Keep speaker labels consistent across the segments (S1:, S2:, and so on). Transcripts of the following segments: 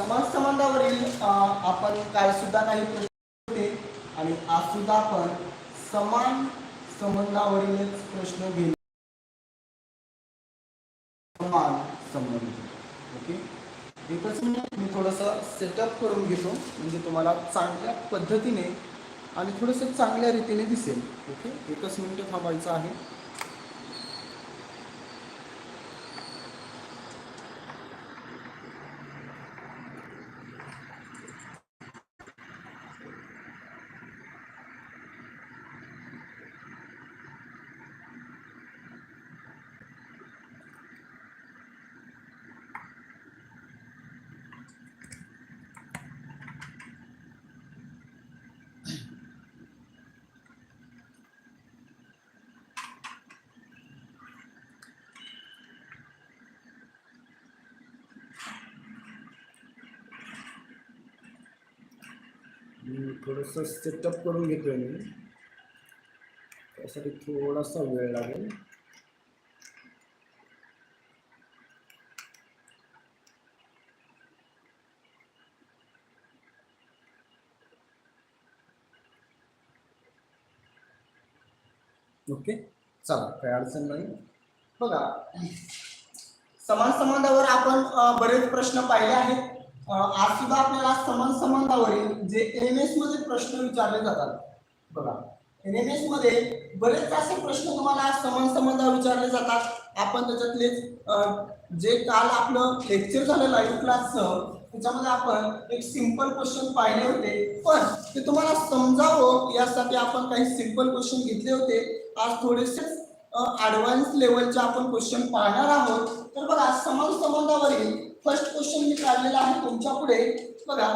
S1: समान संबंधावरील आपण काय सुद्धा काही प्रश्न होते आणि आज सुद्धा आपण समान संबंधावरीलच प्रश्न घेऊ समान संबंध. ओके? एकच मी थोडंसं सेटअप करून घेतो. म्हणजे तुम्हाला चांगल्या पद्धतीने आणि थोडंसं चांगल्या रीतीने दिसेल. ओके? एकच मिनिट थांबायचं आहे. थोडंसं सेटअप करून घेतोय मी. त्यासाठी थोडासा वेळ लागेल. ओके चला काही अडचण नाही. बघा समान संबंधावर आपण बरेच प्रश्न पाहिले आहेत. आज सुद्धा आपल्याला समान संबंधावरील जे एम एसमध्ये प्रश्न विचारले जातात. बघा एन एम एसमध्ये बरेच असे प्रश्न तुम्हाला समान संबंधावर विचारले जातात. आपण त्याच्यातलेच जे काल आपलं लेक्चर झालं लाईव्ह क्लासचं त्याच्यामध्ये आपण एक सिंपल क्वेश्चन पाहिले होते. पण ते तुम्हाला समजावं यासाठी आपण काही सिंपल क्वेश्चन घेतले होते. आज थोडेसे ऍडव्हान्स लेवलचे आपण क्वेश्चन पाहणार आहोत. तर बघा समान संबंधावरील फर्स्ट क्वेश्चन मी काढलेला आहे तुमच्यापुढे बघा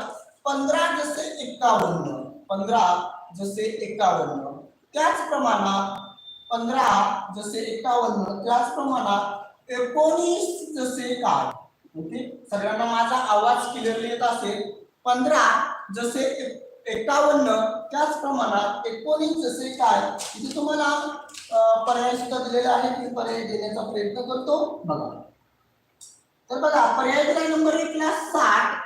S1: पंधरा जसे एकावन्न पंधरा जसे एकावन्न त्याच प्रमाणात पंधरा जसे एकावन्न त्याच प्रमाणात एकोणीस जसे काय ओके? सगळ्यांना माझा आवाज क्लिअरली येत असेल. पंधरा जसे एकावन्न त्याच प्रमाणात एकोणीस जसे काय? इथे तुम्हाला पर्याय सुद्धा दिलेला आहे की पर्याय देण्याचा प्रयत्न करतो. बघा. तर बघा पर्याय दिलाय नंबर एक ला साठ.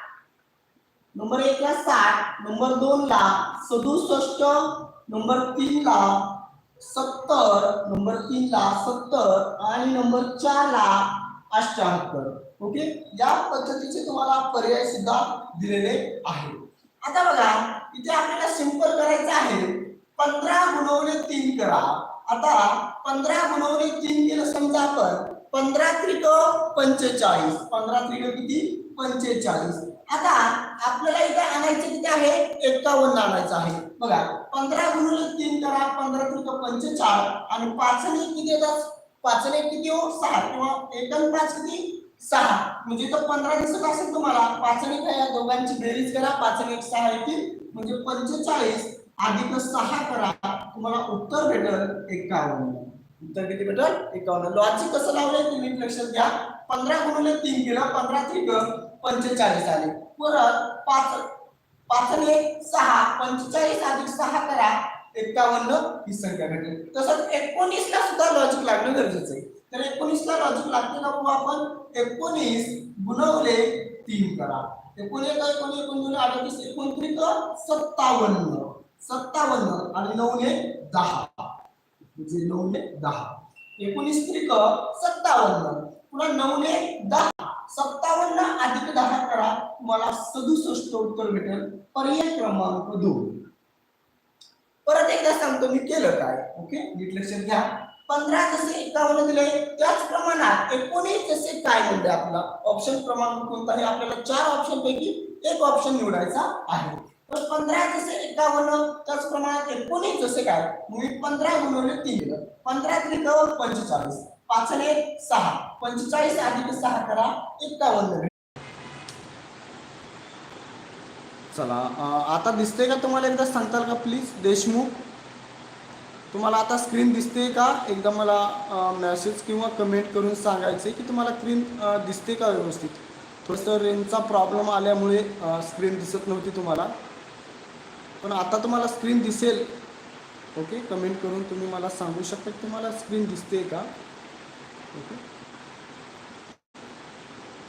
S1: नंबर एक ला साठ. नंबर दोन ला सदुसष्ट. नंबर तीन ला सत्तर. नंबर तीन ला सत्तर. आणि नंबर चार ला अष्ट्याहत्तर. ओके? या पद्धतीचे तुम्हाला पर्याय सुद्धा दिलेले आहे आता बघा इथे आपल्याला सिंपल करायचं आहे. पंधरा गुणवले तीन करा. आता पंधरा गुणवले तीन केलं समजा आपण. पंधरा त्रिक पंचेचाळीस. पंधरा त्रिक किती? पंचेचाळीस. आता आपल्याला इथे आणायचे किती आहे? एकावन्न आणायचं आहे. बघा पंधरा गुणिले तीन करा पंधरा त्रिक पंचेचाळ. आणि पाचने किती येतात? पाचने किती हो? सहा. किंवा एकन पाच किती? सहा. म्हणजे तर पंधरा दिसत असेल तुम्हाला. पाचने काय या दोघांची बेरीज करा. पाचने एक सहा येतील. म्हणजे पंचेचाळीस. अधिक सहा करा. तुम्हाला उत्तर भेटेल एकावन्न. उत्तर किती भेटेल? एकावन्न. लॉजिक कसं लावलंय तुम्ही? लक्षात घ्या. पंधरा गुणिले तीन केलं पंधरा त्रिक पंचेचाळीस आले. परत पाच पाचने सहा पंचेचाळीस अधिक सहा करा एकावन्न ही संख्या भेटेल. तसंच एकोणीस ला सुद्धा लॉजिक लागणं गरजेचं आहे. तर एकोणीस ला लॉजिक लागते ना बाबा हो आपण? एकोणीस गुणवले तीन करा. एकोणीस एकोणीस एकोणीस अडतीस एकोणत्रिक सत्तावन्न. सत्तावन्न आणि नऊने दहा. म्हणजे नऊने दहा. एकोणीस त्रिक सत्तावन्न. पुन्हा नऊने दहा. सत्तावन्न अधिक दहा करा. तुम्हाला सदुसष्ट उत्तर भेटेल. पर्याय क्रमांक दोन. परत एकदा सांगतो मी केलं काय. ओके? नीट लक्षात घ्या. पंधरा जसे एकावन्न दिले त्याच प्रमाणात एकोणीस जसे काय म्हणते आपला? ऑप्शन क्रमांक कोणता आहे? आपल्याला चार ऑप्शन पैकी एक ऑप्शन निवडायचा आहे. तर पंधरा जसे एकावन्न त्याच प्रमाणात एकोणीस जसे काय मी पंधरा गुणवले तीन पंधरा त्रिक पंचेचाळीस. पाचने सहा. पंचेचाळीस अधिक सहा करा एकावन्न. चला आता दिसते का तुम्हाला एकदा सांगताल का प्लीज देशमुख? तुम्हाला आता स्क्रीन दिसते का? एकदा मला मेसेज किंवा कमेंट करून सांगायचे की तुम्हाला स्क्रीन दिसते का व्यवस्थित? थोडंसं रेंजचा प्रॉब्लेम आल्यामुळे स्क्रीन दिसत नव्हती तुम्हाला. पण आता तुम्हाला स्क्रीन दिसेल. ओके कमेंट करून तुम्ही मला सांगू शकता की तुम्हाला स्क्रीन दिसते का? ओके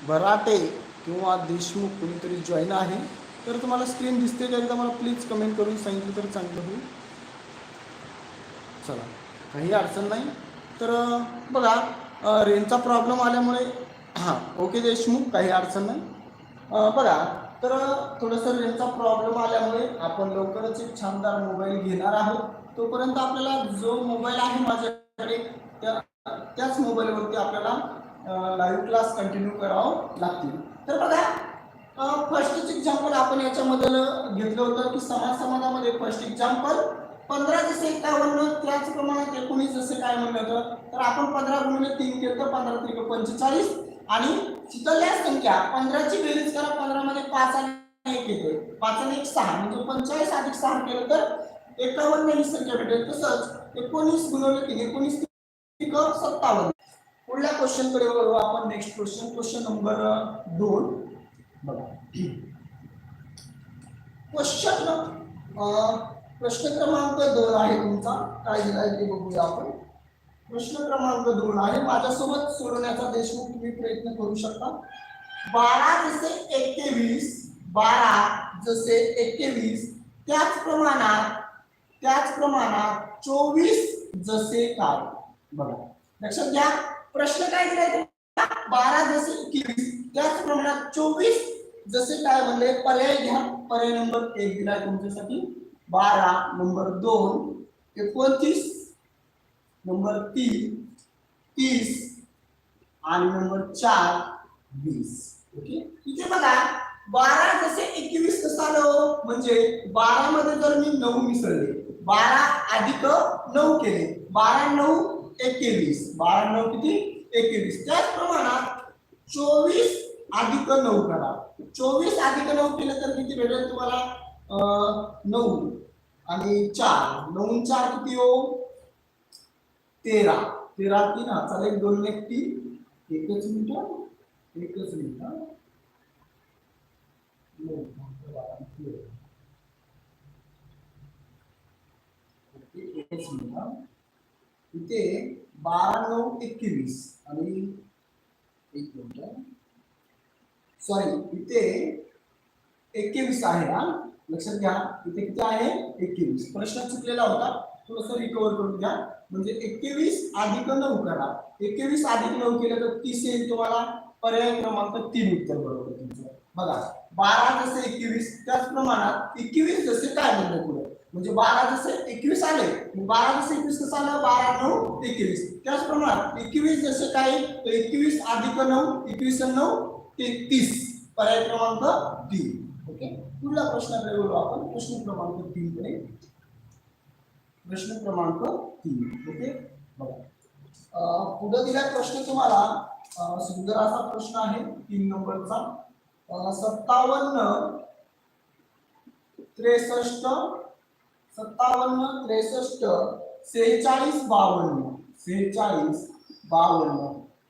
S1: बराटे किंवा देशमुख कोणीतरी जॉईन आहे तर तुम्हाला स्क्रीन दिसते का एकदा मला प्लीज कमेंट करून सांगितलं तर चांगलं होईल. चला काही अडचण नाही. तर बघा रेंजचा प्रॉब्लेम आल्यामुळे हां ओके देशमुख काही अडचण नाही. बघा तर थोडंसं रेंजचा प्रॉब्लेम आल्यामुळे आपण लवकरच एक छानदार मोबाईल घेणार आहोत. तोपर्यंत आपल्याला जो मोबाईल आहे माझ्याकडे त्या त्याच मोबाईलवरती आपल्याला लाईव्ह क्लास कंटिन्यू करावं लागतील. तर बघा फर्स्ट एक्झाम्पल आपण याच्यामध्ये घेतलं होतं की समाज समाजामध्ये फर्स्ट एक्झाम्पल पंधरा जसे एकावन्न त्याच प्रमाणात एकोणीस जसे काय म्हणलं होतं तर आपण पंधरा गुणिले तीन केलं तर पंधरा त्रिक पंचेचाळीस आणि तिथल्या संख्या पंधराची बेरीज करा पंधरा मध्ये पाच आणि एक येतोय. पाच आणि एक सहा म्हणजे पंचेचाळीस अधिक सहा केलं तर एकावन्न ही संख्या भेटेल. तसंच एकोणीस गुणवले तीन एकोणीस सत्तावन्न. पुढल्या क्वेश्चनकडे वळू आपण नेक्स्ट क्वेश्चन क्वेश्चन नंबर दोन. बघा. क्वेश्चन प्रश्न क्रमांक दोन आहे तुमचा. काय दिला ते बघूया आपण. प्रश्न क्रमांक दोन आहे. माझ्यासोबत सोडवण्याचा देशमुख तुम्ही प्रयत्न करू शकता. बारा जसे एकवीस बारा जसे एकवीस त्याच प्रमाणात त्याच प्रमाणात चोवीस जसे काय? बघा. लक्षात घ्या. प्रश्न काय दिलाय बारा जसे एकवीस त्याच प्रमाणात चोवीस जसे काय म्हणले? पर्याय घ्या. पर्याय नंबर एक दिलाय तुमच्यासाठी. बारा नंबर दोन एकोणतीस नंबर तीन तीस आणि नंबर चार वीस. ओके? इथे बघा बारा जसे एकवीस कसा आलं म्हणजे बारा मध्ये जर मी नऊ मिसळले बारा अधिक नऊ केले बारा नऊ एकवीस. बारा नऊ किती? एकवीस. त्याच प्रमाणात चोवीस अधिक नऊ करा. चोवीस अधिक नऊ केलं तर किती भेटेल तुम्हाला? नऊ. आणि चार. नऊ चार किती हो? तेरा तेरा तीन चालेल एक दोन एक तीन. एकच मिनिट एकच. ओके, एकच मिनिट इथे बारा एक मिनिट सॉरी इथे एकवीस आहे हा. लक्षात प्रश्न चुकलेला होता. थोडस रिकवर करून घ्या. म्हणजे एकवीस अधिक नऊ करा. एकवीस अधिक नऊ केलं तर तीस येईल तुम्हाला. पर्याय क्रमांक तीन उत्तर बरोबर तुमचं. बघा बारा जसे एकवीस त्याच प्रमाणात एकवीस जसे काय म्हणलं पुढे? म्हणजे बारा जसे एकवीस आले बारा जसे एकवीस कसं आलं? बारा नऊ एकवीस. त्याच प्रमाणात एकवीस जसे काय? तर एकवीस अधिक नऊ एकवीस नऊ ते तीस. पर्याय क्रमांक तीन. ओके? पुढला प्रश्नाकडे बोलू आपण? प्रश्न क्रमांक तीन कडे. प्रश्न क्रमांक तीन. ओके? बघा. पुढे दिला प्रश्न तुम्हाला. सुंदर असा प्रश्न आहे तीन नंबरचा. सत्तावन्न त्रेसष्ट सत्तावन्न त्रेसष्ट सेहेचाळीस बावन्न सेहेचाळीस बावन्न.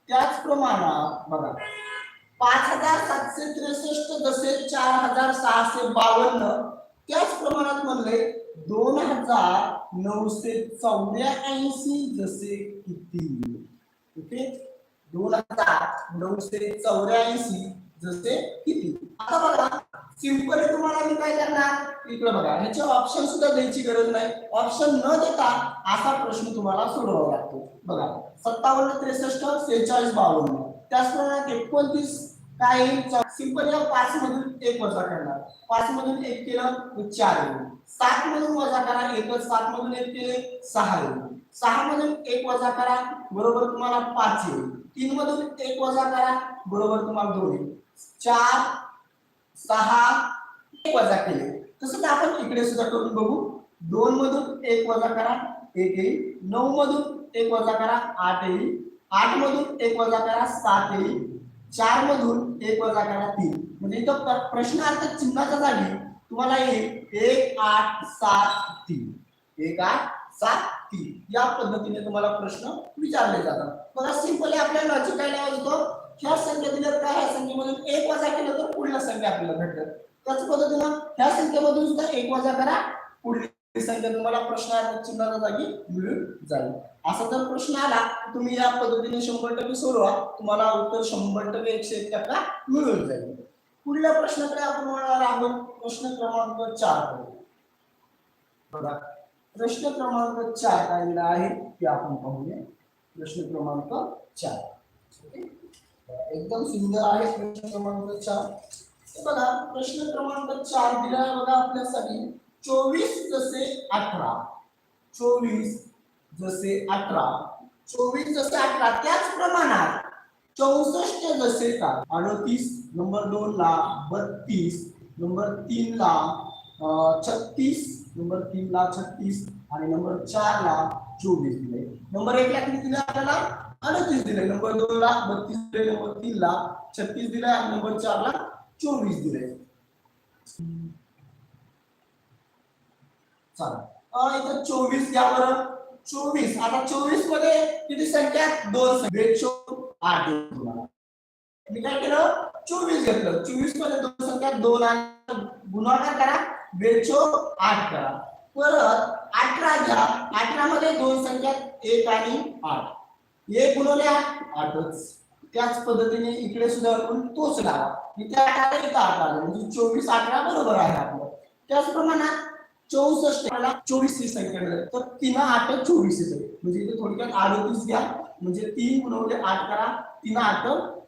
S1: त्याच प्रमाणात बघा. पाच हजार सातशे त्रेसष्ट जसे चार हजार सहाशे बावन्न त्याच प्रमाणात म्हणले दोन हजार नऊशे चौऱ्याऐंशी जसे किती? ओके? दोन हजार नऊशे चौऱ्याऐंशी जसे किती? आता बघा सिंपल तुम्हाला मी काय करणार? इकडे बघा ह्याचे ऑप्शन सुद्धा द्यायची गरज नाही. ऑप्शन न देता असा प्रश्न तुम्हाला सोडवावा लागतो. बघा सत्तावन्न त्रेसष्ट सेहेचाळीस बावन्न. त्याचप्रमाणे एकोणतीस काय सिंपल या पाच मधून एक वजा करणार. पाच मधून एक केलं चार येईल. सात मधून वजा करा एकच सात मधून एक केले सहा येईल. सहा मधून एक वजा करा बरोबर तुम्हाला पाच येईल. तीन मधून एक वजा करा बरोबर तुम्हाला दोन येईल. चार सहा एक वजा केले. तसंच आपण इकडे सुद्धा करून बघू. दोन मधून एक वजा करा एक येईल. नऊ मधून एक वजा करा आठ येईल. आठ मधून एक वजा करा सात येईल. चार मधून एक वजा करा तीन. म्हणजे इथं प्रश्नार्थ चिन्हाच्या जागी तुम्हाला येईल एक आठ सात तीन. एक आठ सात तीन. या पद्धतीने तुम्हाला प्रश्न विचारले जातात. बघा सिंपली आपल्याला लॉजिक काय लावायचं होतं ह्या संख्या दिल्या तर ह्या संख्येमधून एक वजा केलं तर पुढल्या संख्या आपल्याला भेटतात त्याच पद्धतीनं ह्या संख्येमधून सुद्धा एक वजा करा. पुढली संख्या तुम्हाला प्रश्न चिन्हाच्या जागी मिळून जाईल. असा जर प्रश्न आला तुम्ही या पद्धतीने शंभर टक्के सोडवा. तुम्हाला उत्तर शंभर टक्के एकशे एक टक्का मिळून जाईल. पुढल्या प्रश्नाकडे आपण म्हणणार आहोत. प्रश्न क्रमांक चार बघा. प्रश्न क्रमांक चार काय दिला आहे ते आपण पाहूया. प्रश्न क्रमांक चार. एकदम सुंदर आहे प्रश्न क्रमांक चार. बघा प्रश्न क्रमांक चार दिला बघा आपल्यासाठी. चोवीस जसे अठरा. चोवीस जसे अठरा. चोवीस जसे अठरा त्याच प्रमाणात चौसष्ट जसे का अडतीस नंबर दोन ला बत्तीस नंबर तीन ला छत्तीस नंबर तीन ला छत्तीस आणि नंबर चार ला चोवीस दिले. नंबर एक ला किती दिले आपल्याला? अडतीस दिले. नंबर दोन ला बत्तीस दिले नंबर तीन ला छत्तीस दिले आणि नंबर चार ला चोवीस दिले. चला. इथं चोवीस द्या बरं. चोवीस. आता चोवीसमध्ये किती संख्या दोन संख्या. आठ तुम्हाला मी काय केलं? चोवीस घेतलं. चोवीसमध्ये दोन संख्या दोन आणि गुणाकार करा? बेचो आठ करा. परत अठरा घ्या. अठरा मध्ये दोन संख्या एक आणि आठ. एक गुणवल्या आठ आठच. त्याच पद्धतीने इकडे सुद्धा आपण तोच लावा. इथे अठरा इथं आठ म्हणजे चोवीस अठरा बरोबर आहे आपलं. त्याच प्रमाणात चौसष्ट मला चोवीस ही संख्या मिळेल तर तीन आठ चोवीस येते म्हणजे इथे थोडक्यात अडतीस घ्या. म्हणजे तीन गुणवले आठ करा. तीन आठ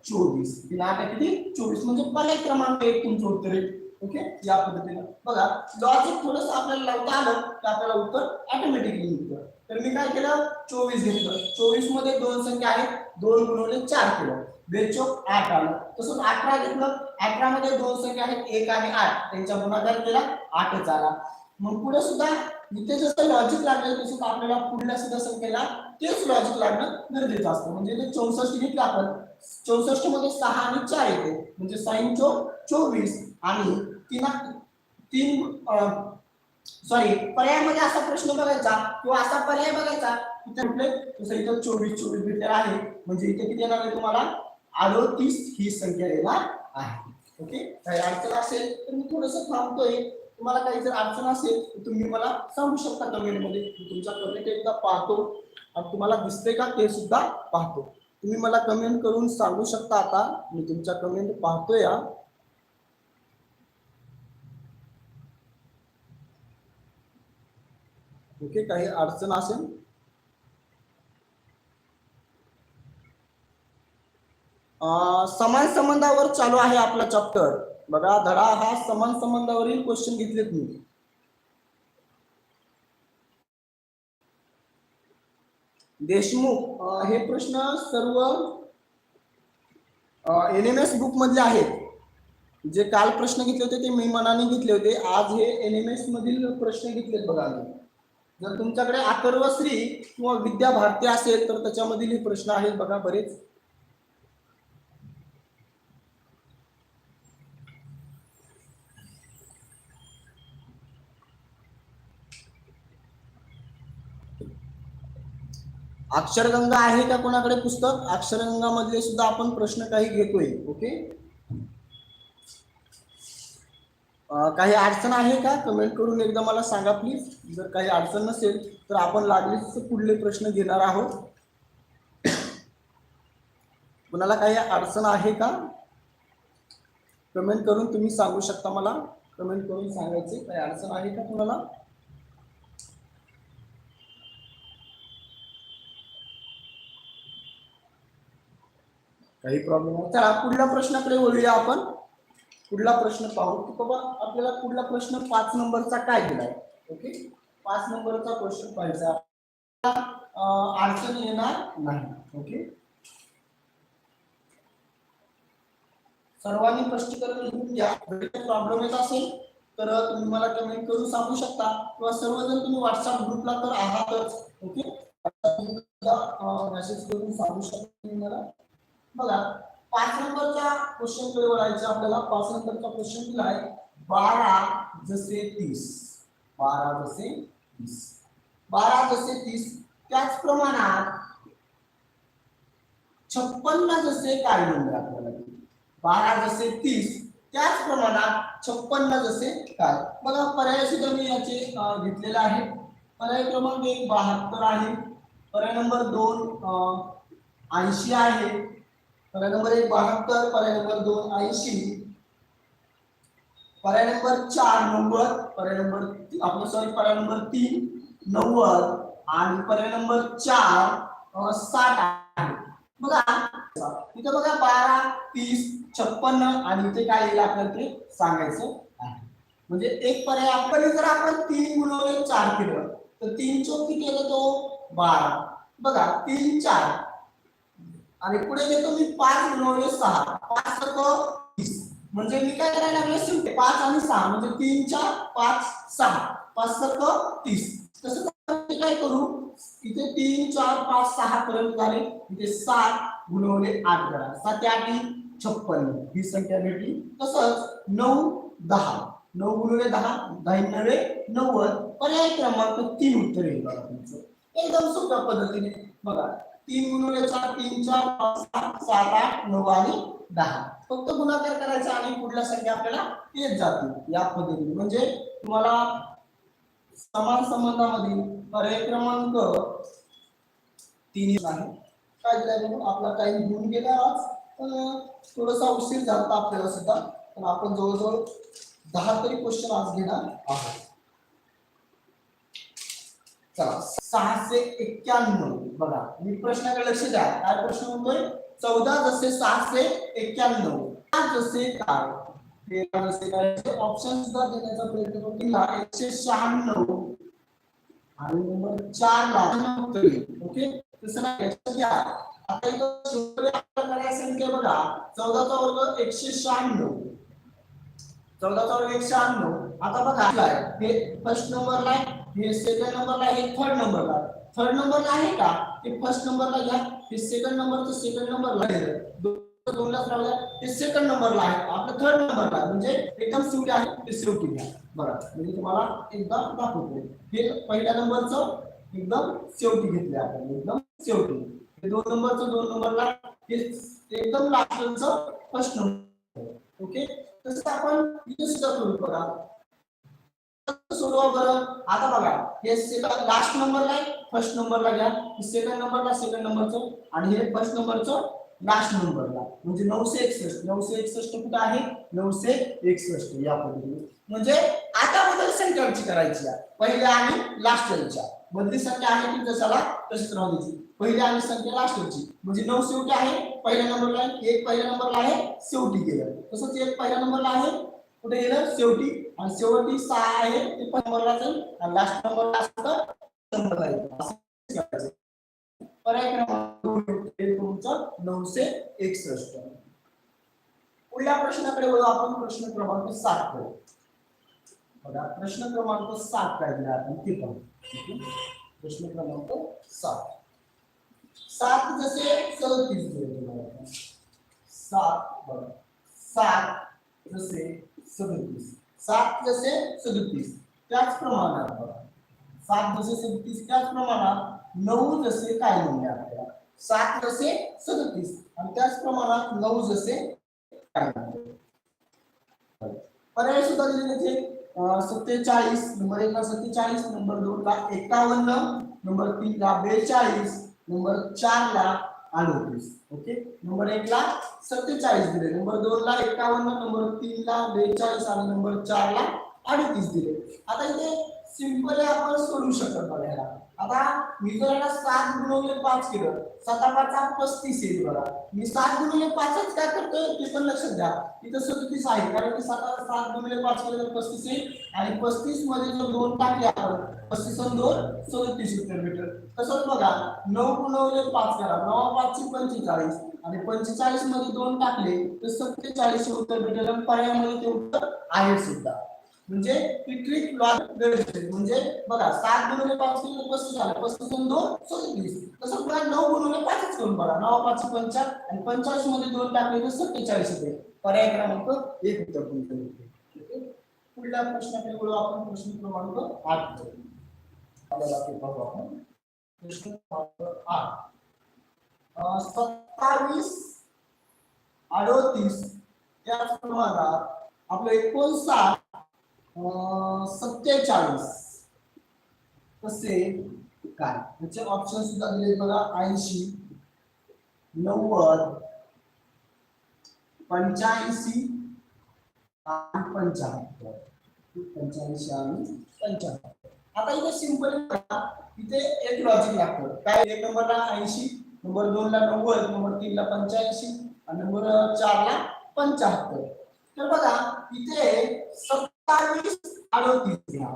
S1: चोवीस. तीन आठ किती? चोवीस. म्हणजे पर्याय क्रमांक एक तुमचं उत्तर आहे. ओके? या पद्धतीने. बघा लॉजिक थोडस आपल्याला लावता आलं तर आपल्याला उत्तर? ऑटोमॅटिकली निघतं तर मी काय केलं? चोवीस घेतलं. चोवीसमध्ये दोन संख्या आहेत. दोन गुणवले चार केलं. बेचोक आठ आलं. तसंच अठरा घेतलं. अठरा मध्ये दोन संख्या आहेत. एक आणि आठ. त्यांचा गुणाकार केला. आठच आला. मग पुढे सुद्धा इथे जसं लॉजिक लागलं तसंच आपल्याला पुढल्या सुद्धा संख्येला तेच लॉजिक लागणं गरजेचं असतं. म्हणजे ते चौसष्ट घेतलं आपण चौसष्टमध्ये सहा आणि चार येते. म्हणजे साईन चो चोवीस आणि तीन तीन सॉरी पर्यायामध्ये असा प्रश्न बघायचा किंवा असा पर्याय बघायचा इथे कुठले? जसं इथं चोवीस चोवीस भेटलेला आहे. म्हणजे इथे किती येणार आहे तुम्हाला? अडोतीस ही संख्या येणार आहे. ओके? काही अडचण असेल तर मी थोडस थांबतोय. तुम्हाला काही जर अडचण असेल तर तुम्ही मला सांगू शकता कमेंटमध्ये मी तुमचा कमेंट एकदा पाहतो. आणि तुम्हाला दिसते का ते सुद्धा पाहतो. तुम्ही मला कमेंट करून सांगू शकता आता. मी तुमचा कमेंट पाहतोय हा. ओके काही अडचण असेल? समाज संबंधावर चालू आहे आपला चॅप्टर बघा धडा हा समान संबंधावरील क्वेश्चन घेतलेत मी. देशमुख हे प्रश्न सर्व एन एम एस बुक मधले आहेत. जे काल प्रश्न घेतले होते ते मी मनाने घेतले होते. आज हे एन एम एस मधील प्रश्न घेतलेत बघा मी. जर तुमच्याकडे अकर्वश्री किंवा विद्या भारती असेल तर त्याच्यामधील हे प्रश्न आहेत बघा बरेच. अक्षरगंगा आहे का कोणाकडे पुस्तक? अक्षरगंगा मधले सुद्धा आपण प्रश्न काही घेतोय ओके? काही अडचण आहे का? कमेंट करून एकदा मला सांगा प्लीज जर काही अडचण नसेल तर आपण लागलीच पुढले प्रश्न घेणार आहोत. कुणाला काही अडचण आहे का? कमेंट करून तुम्ही सांगू शकता मला. कमेंट करून सांगायचे. काही अडचण आहे का कुणाला? काही प्रॉब्लेम नाही. चला पुढल्या प्रश्नाकडे वळूया आपण. पुढला प्रश्न पाहू. की बाबा आपल्याला पुढला प्रश्न पाच नंबरचा काय दिलाय? ओके? पाच नंबरचा क्वेश्चन पाहायचा. अडचण येणार नाही. ओके? सर्वांनी स्पष्टीकरण लिहून द्या प्रॉब्लेम येत असेल तर तुम्ही मला कमेंट करून सांगू शकता. किंवा सर्वजण तुम्ही व्हॉट्सअप ग्रुपला तर आहातच. ओके? मेसेज करून सांगू शकता तुम्ही मला. बघा पाच नंबरच्या क्वेश्चनकडे वळायचं आपल्याला. पाच नंबरचा क्वेश्चन दिला आहे. बारा जसे तीस. बारा जसे तीस. बारा जसे तीस त्याच प्रमाणात छप्पन्न जसे काय नंबर आपल्याला बारा जसे तीस त्याच प्रमाणात छप्पन्न जसे काय. बघा पर्याय सुद्धा मी याचे घेतलेला घेतलेले आहे. पर्याय क्रमांक एक बहात्तर आहे. पर्याय नंबर दोन ऐंशी आहे. पर्याय नंबर एक बहात्तर पर्याय नंबर दोन ऐंशी. पर्याय नंबर चार नव्वद. पर्याय नंबर आपलं सॉरी पर्याय नंबर तीन नव्वद. आणि पर्याय नंबर चार साठ आहे. बघा. इथं बघा बारा तीस छप्पन्न आणि इथे काय येईल आपल्याला ते सांगायचं आहे. म्हणजे एक पर्याय आपण जर आपण तीन गुणवले चार केलं तर तीन चौक किती येतो तो बारा. बघा तीन चार. आणि पुढे घेतो मी पाच गुणवले सहा. पाच सक तीस म्हणजे मी काय करायला लागलो? शेवटी पाच आणि सहा. म्हणजे तीन चार पाच सहा. पाच सत्त तीस. तसं काय करू? इथे तीन चार पाच सहा पर्यंत झाले. इथे सात गुणवले आठ करा. सात आठ छप्पन. ही संख्या भेटली. तसंच नऊ दहा. नऊ गुणवले दहा. दहा नव्हे नव्वद. पर्याय क्रमांक तीन उत्तर येईल बघा तुमचं. एकदम सोप्या पद्धतीने. बघा. तीन गुणवले चार तीन चार पाच सहा सात आठ नऊ आणि दहा. फक्त गुणाकार करायचा आणि पुढल्या संख्या आपल्याला येत जातील या पद्धतीने. म्हणजे तुम्हाला समान संबंधामध्ये पर्याय क्रमांक तीन आहे. काय दिलंय आपला टाइम घेऊन गेला आज. पण थोडासा उशीर झाला आपल्याला सुद्धा. पण आपण जवळजवळ दहा तरी क्वेश्चन आज घेणार आहोत. चला सहाशे एक्क्याण्णव. बघा मी प्रश्नाकडे लक्ष द्या. काय प्रश्न म्हणतोय चौदा जसे सहाशे एक्क्याण्णव. पाच जसे काय? तेरा जसे काय? ऑप्शन सुद्धा देण्याचा प्रयत्न करतो. एकशे शहाण्णव. आणि नंबर चार ला. ओके तसं लक्षात घ्या. आता इथं संख्या बघा चौदाचा वर्ग एकशे शहाण्णव. चौदाचा वर्ग एकशे शहाण्णव. आता बघा हे फर्स्ट नंबरला हे सेकंड नंबरला आहे हे थर्ड नंबरला थर्ड नंबरला आहे का? ते फर्स्ट नंबरला घ्या. हे सेकंड नंबरचं सेकंड नंबरला दोन- दोनलाच राहूया. हे सेकंड नंबरला आहे. आपलं थर्ड नंबरला म्हणजे एकदम शेवटी आहे. ते शेवटी घ्या. बरं. म्हणजे तुम्हाला एकदम दाखवतो. हे पहिल्या नंबरचं एकदम शेवटी घेतले आपण. एकदम शेवटी हे दोन नंबरचं दोन नंबरला हे एकदम लास्टचं फर्स्ट नंबर ओके तसं आपण इथे सुद्धा करू बघा. सोडवा बरं. आता बघा हे सेकंड लास्ट नंबरला आहे फर्स्ट नंबरला घ्या. सेकंड नंबरला सेकंड नंबरचं आणि हे फर्स्ट नंबरचं लास्ट नंबरला म्हणजे नऊशे एकसष्ट. नऊशे एकसष्ट कुठं आहे? नऊशे एकसष्ट या पद्धतीने. म्हणजे आता बदल संख्याची करायची आहे. पहिल्या आणि लास्टच्या बदली संख्या आहे की जसाला तशीच राहू द्यायची. पहिल्या आणि संख्या लास्टची म्हणजे नऊ शेवटी आहे. पहिल्या नंबरला एक पहिल्या नंबरला आहे. शेवटी गेलं. तसंच एक पहिल्या नंबरला आहे. कुठे गेलं? शेवटी आणि शेवटी सहा आहे ते पण नंबरला जाईल आणि लास्ट नंबरला असतं पर्याय क्रमांक तुमचं नऊशे एकसष्ट. पुढल्या प्रश्नाकडे वळू आपण. प्रश्न क्रमांक सात करू बघा प्रश्न क्रमांक सात काय दिला आपण. ते पण. प्रश्न क्रमांक सात. सात जसे सदतीस दिले सात बघा सात जसे सदतीस. सात जसे सदतीस. त्याच प्रमाणात बघा. सात जसे सदतीस त्याच प्रमाणात नऊ जसे काय म्हणले आपल्याला सात जसे सदतीस. आणि त्याच प्रमाणात नऊ जसे काय पर्याय सुद्धा दिलेले ते सत्तेचाळीस नंबर एक ला सत्तेचाळीस नंबर दोन ला एकावन्न नंबर तीन ला बेचाळीस नंबर चार ला अडोतीस ओके? नंबर एक ला सत्तेचाळीस दिले. नंबर दोन ला एकावन्न नंबर तीन ला बेचाळीस आणि नंबर चार ला अडतीस दिले. आता इथे सिंपल आपण सोडू शकत बघा आता मी जर याला सात गुणवले पाच केलं साता पाचा पस्तीस येईल बघा. मी सात गुणवले पाचच काय करतोय ते पण लक्षात द्या इथं सदतीस आहे कारण की सात सात गुणवले पाच केलं तर पस्तीस येईल. आणि पस्तीसमध्ये जर दोन टाकले आपण पस्तीस आणि दोन सदतीस उत्तर भेटेल तसंच बघा नऊ गुणवले पाच करा. नऊ पाचशे पंचेचाळीस. आणि पंचेचाळीसमध्ये दोन टाकले तर सत्तेचाळीस उत्तर भेटेल आणि पर्यायामध्ये ते उत्तर आहे सुद्धा. म्हणजे ही ट्रिक म्हणजे बघा सात गुणवले पाच केले पस्तीस झालं. पस्तीस दोन सदतीस. तसं पुन्हा नऊ गुणवले पाचच करून बघा. नऊ पाच पंचा आणि पंचाळीसमध्ये दोन टाकले तर सत्तेचाळीस होते पर्याय क्रमांक एक उत्तर तुमचं भेटते. पुढल्या प्रश्नाकडे बोलू आपण प्रश्न क्रमांक आठ आपण. प्रश्न क्रमांक आठ. सत्तावीस अडोतीस. त्याच प्रमाणात आपलं एकोणसाठ सत्तेचाळीस. कसे? काय? त्याचे ऑप्शन सुद्धा दिले बघा ऐंशी नव्वद पंच्याऐंशी आणि पंच्याहत्तर. पंच्याऐंशी आणि पंच्याहत्तर. आता इथे सिंपल इथे एक लॉजिक लागतं. काय? एक नंबरला ऐंशी नंबर दोन ला नव्वद नंबर तीन ला पंच्याऐंशी आणि नंबर चार ला पंच्याहत्तर. तर बघा इथे सत्तावीस म्हणजे अडतीस घ्या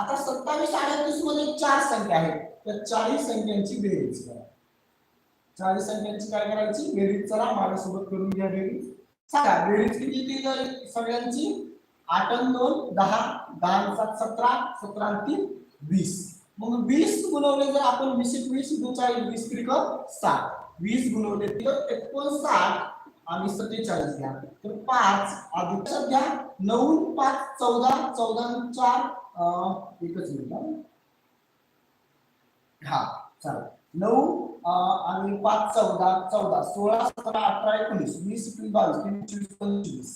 S1: आता सत्तावीस अडतीसमध्ये चार संख्या आहेत. तर चाळीस संख्यांची बेरीज करा. चाळीस संख्यांची काय करायची? बेरीज चला माझ्यासोबत करून घ्या बेरीज. सांगा बेरीज किती येते सगळ्यांची? आठ दोन दहा दहा सात सतरा सतरा तीन वीस. मग वीस गुणवले जर आपण वीस वीस दो चाळीस वीस त्रिक सात. वीस गुणवले तर एकोणसाठ आम्ही सत्तेचाळीस घ्या. तर पाच अधिक घ्या. नऊ पाच चौदा चौदा चार एकच मिनिट हा. चालेल. नऊ आणि पाच चौदा चौदा सोळा सतरा अठरा एकोणीस वीस एकवीस बावीस तेवीस चोवीस पंचवीस.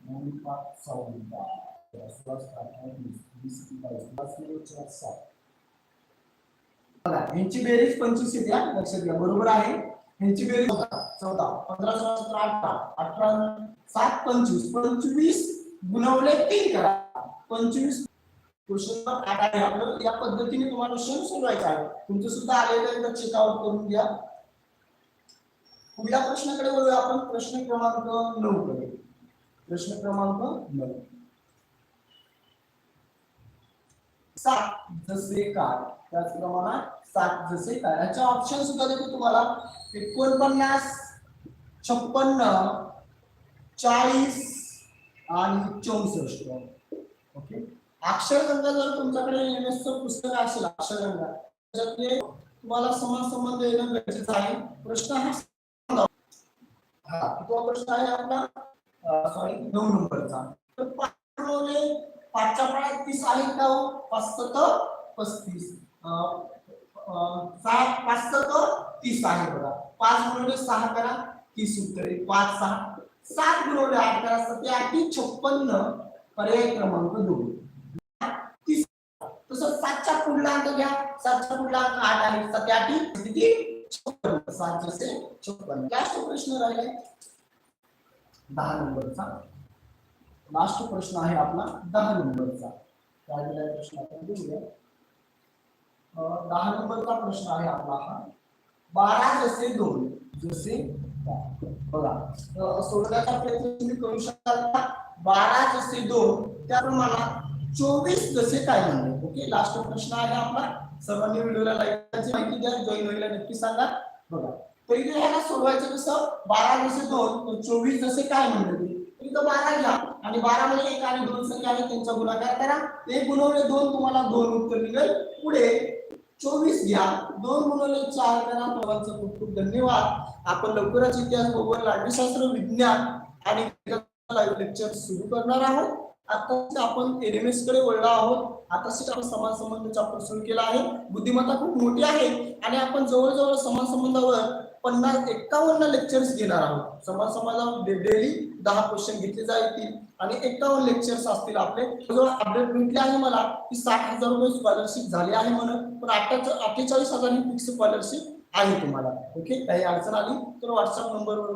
S1: नऊ पाच चौदा सोळा सतरा अठरा एकोणीस वीस एकवीस बावीस पाच नऊ चार सात यांची बेरीज पंचवीस येते हा, लक्षात घ्या. बरोबर आहे? यांची बेरीज चौदा. चौदा. पंधरा सोळा सतरा अठरा. अठरा सात पंचवीस. पंचवीस गुणवले तीन करा. पंचवीस क्वेश्चन आहे. आपलं या पद्धतीने तुम्हाला क्वेश्चन सोडवायचा आहे. तुमचं सुद्धा आलेलं एकदा चेकआउट करून घ्या. पुढल्या प्रश्नाकडे वळूया आपण. प्रश्न क्रमांक नऊ कडे. प्रश्न क्रमांक नऊ. सात जसे काय? त्याचप्रमाणे सात जसे काय? याचे ऑप्शन सुद्धा देतो तुम्हाला. एकोणपन्नास छप्पन्न चाळीस आणि चौसष्ट. ओके अक्षरगंगा जर तुमच्याकडे एम चं पुस्तक असेल अक्षरगंगा त्याच्यातले तुम्हाला समान संबंध येणं गरजेचं आहे. प्रश्न हा हा तो प्रश्न आहे आपला? सॉरी नऊ नंबरचा. तर पाचच्या पाण्यात तीस आहे का हो? पाच पस्तीस. अं, सहा पाच तीस आहे बघा. पाच गुणवले सहा करा तीस उत्तरे. पाच सहा. सात गुणवले आठ करा सत्या छप्पन्न. पर्याय क्रमांक दोन. तीस. तसं सातच्या पुढला अंक घ्या. सातच्या पुढला अंक आठ आहे. सत्या किती छप्पन्न. सात जसे छप्पन्न. लास्ट प्रश्न राहिले दहा नंबरचा. लास्ट प्रश्न आहे आपला दहा नंबरचा. राहिलेला प्रश्न आपण घेऊया दहा नंबरचा प्रश्न आहे आपला हा. बारा जसे दोन जसे बघा. सोडण्याचा प्रयत्न तुम्ही करू शकता. का? बारा जसे दोन त्याप्रमाणे चोवीस जसे काय म्हणले. ओके? लास्ट प्रश्न आहे आपला. सर्वांनी व्हिडिओला लाईक माहिती द्या. जॉईन व्हायला नक्की सांगा. बघा. तर इथे ह्याला सोडवायचं कसं? बारा जसे दोन चोवीस जसे काय म्हणले तुम्ही तर बारा घ्या आणि बारा मध्ये एक आणि दोन संख्या आहे त्यांचा गुणाकार करा. एक गुणवले दोन तुम्हाला दोन उत्तर निघेल पुढे चोवीस घ्या. दोन गुणवले चार करा. सर्वांचं खूप खूप धन्यवाद. आपण लवकरच इतिहास भूगोल राज्यशास्त्र विज्ञान आणि लेक्चर सुरू करणार आहोत. आता आपण एमएसकडे वळलो आहोत. आता आपण समाज संबंध चॅप्टर सुरू केला आहे. बुद्धिमत्ता खूप मोठी आहे. आणि आपण जवळजवळ समाज संबंधावर पन्नास एक्कावन्न लेक्चर्स घेणार आहोत. समाज समाजावर डेली दहा क्वेश्चन घेतले जातील आणि एक्कावन्न लेक्चर्स असतील आपले. जवळ अपडेट भेटले आहे मला की साठ हजार रुपये स्कॉलरशिप झाली आहे म्हणून. पण अठ्ठाच अठ्ठेचाळीस हजार ही फिक्स स्कॉलरशिप आहे तुम्हाला. ओके काही अडचण आली तर व्हॉट्सअप नंबरवर